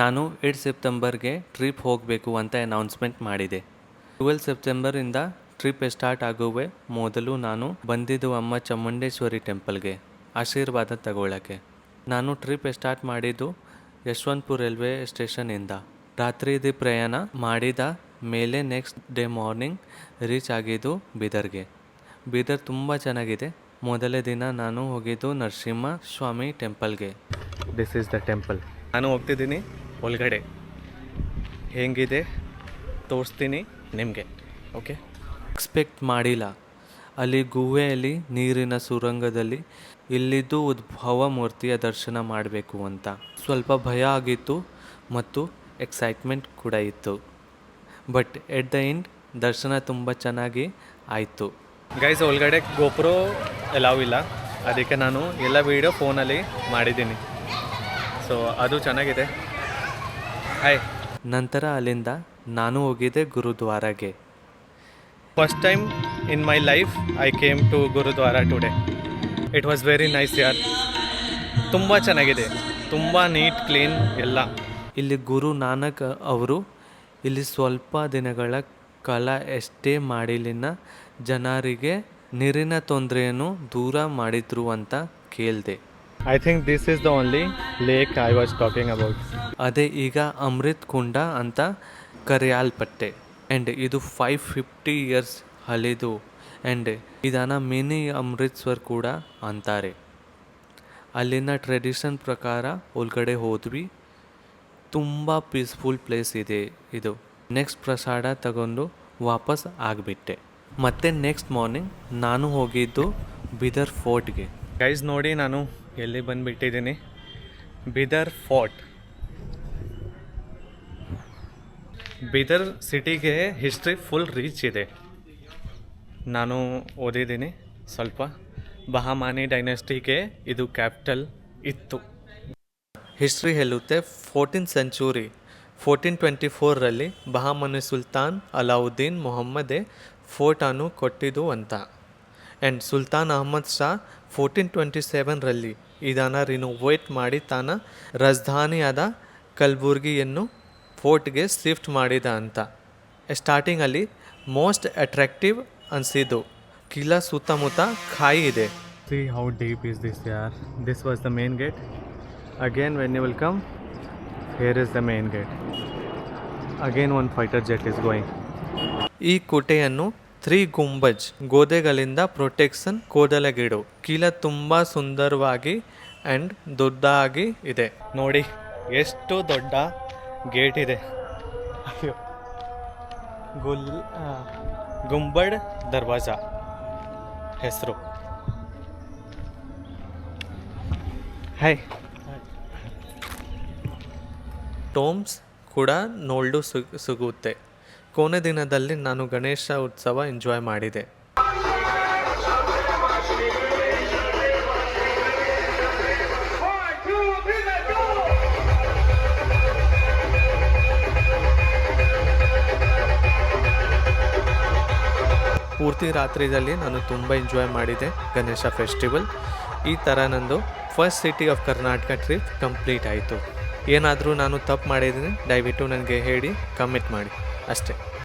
ನಾನು eight ಸೆಪ್ಟೆಂಬರ್ಗೆ trip ಹೋಗಬೇಕು ಅಂತ ಅನೌನ್ಸ್ಮೆಂಟ್ ಮಾಡಿದೆ. ಟ್ವೆಲ್ ಸೆಪ್ಟೆಂಬರಿಂದ ಟ್ರಿಪ್ ಸ್ಟಾರ್ಟ್ ಆಗುವೆ ಮೊದಲು ನಾನು ಬಂದಿದ್ದು ಅಮ್ಮ ಚಾಮುಂಡೇಶ್ವರಿ ಟೆಂಪಲ್ಗೆ ಆಶೀರ್ವಾದ ತಗೊಳ್ಳೋಕ್ಕೆ ನಾನು ಟ್ರಿಪ್ ಸ್ಟಾರ್ಟ್ ಮಾಡಿದ್ದು ಯಶವಂತಪುರ ರೈಲ್ವೆ ಸ್ಟೇಷನಿಂದ ರಾತ್ರಿದಿ ಪ್ರಯಾಣ ಮಾಡಿದ ಮೇಲೆ ನೆಕ್ಸ್ಟ್ ಡೇ ಮಾರ್ನಿಂಗ್ ರೀಚ್ ಆಗಿದ್ದು ಬೀದರ್ಗೆ. ಬೀದರ್ ತುಂಬ ಚೆನ್ನಾಗಿದೆ. ಮೊದಲೇ ದಿನ ನಾನು ಹೋಗಿದ್ದು ನರಸಿಂಹ ಸ್ವಾಮಿ ಟೆಂಪಲ್ಗೆ. ದಿಸ್ ಈಸ್ ದ ಟೆಂಪಲ್ ನಾನು ಹೋಗ್ತಿದ್ದೀನಿ. ಒಳಗಡೆ. ಹೇಗಿದೆ? ತೋರಿಸ್ತೀನಿ ನಿಮಗೆ ಓಕೆ? ಎಕ್ಸ್ಪೆಕ್ಟ್ ಮಾಡಿಲ್ಲ. ಅಲ್ಲಿ ಗುಹೆಯಲ್ಲಿ ನೀರಿನ ಸುರಂಗದಲ್ಲಿ ಇಲ್ಲಿದ್ದು ಉದ್ಭವ ಮೂರ್ತಿಯ ದರ್ಶನ ಮಾಡಬೇಕು ಅಂತ. ಸ್ವಲ್ಪ ಭಯ ಆಗಿತ್ತು ಮತ್ತು ಎಕ್ಸೈಟ್ಮೆಂಟ್ ಕೂಡ ಇತ್ತು. ಬಟ್ ಎಟ್ ದ ಎಂಡ್ ದರ್ಶನ ತುಂಬ ಚೆನ್ನಾಗಿ ಆಯಿತು. ಗೈಸ್ ಒಳಗಡೆ ಗೋಪ್ರೋ ಎಲ್ಲವೂ ಇಲ್ಲ. ಅದಕ್ಕೆ ನಾನು ಎಲ್ಲ ವೀಡಿಯೋ ಫೋನಲ್ಲಿ ಮಾಡಿದ್ದೀನಿ. ಸೊ ಅದು ಚೆನ್ನಾಗಿದೆ. ಹಾಯ್ ನಂತರ ಅಲ್ಲಿಂದ ನಾನು ಹೋಗಿದ್ದೆ ಗುರುದ್ವಾರಾಗೆ. First time in my life I came to Gurudwara today it was very nice ಯಾರ್ ತುಂಬ ಚೆನ್ನಾಗಿದೆ. ತುಂಬ ನೀಟ್ ಕ್ಲೀನ್ ಎಲ್ಲ. ಇಲ್ಲಿ ಗುರು ನಾನಕ್ ಅವರು ಇಲ್ಲಿ ಸ್ವಲ್ಪ ದಿನಗಳ ಕಾಲ ಎಷ್ಟೇ ಮಾಡಿಲಿನ ಜನರಿಗೆ ನೀರಿನ ತೊಂದರೆಯನ್ನು ದೂರ ಮಾಡಿದ್ರು ಅಂತ ಕೇಳಿದೆ. I think this is the only lake I was talking about ಅದೇ ಈಗ ಅಮೃತ್ ಕುಂಡ ಅಂತ ಕರೆಯಲ್ಪಟ್ಟೆ. ಆ್ಯಂಡ್ ಇದು ಫೈವ್ ಫಿಫ್ಟಿ ಇಯರ್ಸ್ ಹಳೆದು. ಆ್ಯಂಡ್ ಇದನ್ನು ಮಿನಿ ಅಮೃತ್ಸರ್ ಕೂಡ ಅಂತಾರೆ. ಅಲ್ಲಿನ ಟ್ರೆಡಿಷನ್ ಪ್ರಕಾರ ಒಳಗಡೆ ಹೋದ್ವಿ. ತುಂಬ ಪೀಸ್ಫುಲ್ ಪ್ಲೇಸ್ ಇದೆ ಇದು. ನೆಕ್ಸ್ಟ್ ಪ್ರಸಾದ ತಗೊಂಡು ವಾಪಸ್ ಆಗಿಬಿಟ್ಟೆ. ಮತ್ತು ನೆಕ್ಸ್ಟ್ ಮಾರ್ನಿಂಗ್ ನಾನು ಹೋಗಿದ್ದು ಬಿದರ್ ಫೋರ್ಟ್ಗೆ. ಗೈಸ್ ನೋಡಿ ನಾನು ಎಲ್ಲಿ ಬಂದುಬಿಟ್ಟಿದ್ದೀನಿ. ಬಿದರ್ ಫೋರ್ಟ್. ಬಿದರ್ ಸಿಟಿಗೆ ಹಿಸ್ಟ್ರಿ ಫುಲ್ ರೀಚ್ ಇದೆ. ನಾನು ಓದಿದ್ದೀನಿ ಸ್ವಲ್ಪ. ಬಹಮಾನಿ ಡೈನೆಸ್ಟಿಗೆ ಇದು ಕ್ಯಾಪಿಟಲ್ ಇತ್ತು. ಹಿಸ್ಟ್ರಿ ಹೇಳುತ್ತೆ ಫೋರ್ಟೀನ್ ಸೆಂಚುರಿ. ಫೋರ್ಟೀನ್ ಟ್ವೆಂಟಿ ಫೋರಲ್ಲಿ ಬಹಮನಿ ಸುಲ್ತಾನ್ ಅಲಾವುದ್ದೀನ್ ಮೊಹಮ್ಮದೆ ಫೋರ್ಟನ್ನು ಕೊಟ್ಟಿದ್ದು ಅಂತ. And Sultan Ahmad Shah fourteen twenty ಸೆವೆನ್ರಲ್ಲಿ ಇದನ್ನು ರಿನೋವೇಟ್ ಮಾಡಿ ತಾನ ರಾಜಧಾನಿಯಾದ ಕಲಬುರ್ಗಿಯನ್ನು ಫೋರ್ಟ್ಗೆ ಶಿಫ್ಟ್ ಮಾಡಿದ ಅಂತ. ಸ್ಟಾರ್ಟಿಂಗಲ್ಲಿ ಮೋಸ್ಟ್ ಅಟ್ರಾಕ್ಟಿವ್ ಅನಿಸಿದ್ದು. ಕಿಲಾ ಸುತ್ತಮುತ್ತ ಖಾಯಿ ಇದೆ. See how deep is this ಯಾರ್ this was the main gate again when you will here is the main gate again one fighter jet is going ಈ ಕೋಟೆಯನ್ನು ತ್ರೀ ಗುಂಬಜ್ ಗೋದೆಗಳಿಂದ ಪ್ರೊಟೆಕ್ಷನ್ ಕೋದಲಗಿಡು. ಕೀಲ ತುಂಬ ಸುಂದರವಾಗಿ ಆ್ಯಂಡ್ ದೊಡ್ಡದಾಗಿ ಇದೆ. ನೋಡಿ ಎಷ್ಟು ದೊಡ್ಡ ಗೇಟ್ ಇದೆ. ಅಯ್ಯೋ. ಗುಲ್ ಗುಂಬಡ್ ದರ್ವಾಜಾ ಹೆಸರು. ಹಾಯ್ ಟೋಮ್ಸ್ ಕೂಡ ನೋಲ್ಡು ಸಿಗ್ ಸಿಗುತ್ತೆ. ಕೊನೆ ದಿನದಲ್ಲಿ ನಾನು ಗಣೇಶ ಉತ್ಸವ ಎಂಜಾಯ್ ಮಾಡಿದೆ. ಪೂರ್ತಿ ರಾತ್ರಿಯಲ್ಲಿ ನಾನು ತುಂಬ ಎಂಜಾಯ್ ಮಾಡಿದೆ ಗಣೇಶ ಫೆಸ್ಟಿವಲ್ ಈ ಥರ ನಂದು first city of Karnataka trip complete ಆಯಿತು. ಏನಾದರೂ ನಾನು ತಪ್ಪು ಮಾಡಿದ್ದೀನಿ ದಯವಿಟ್ಟು ನನಗೆ ಹೇಳಿ ಕಮಿಟ್ ಮಾಡಿ. ಅಷ್ಟೇ.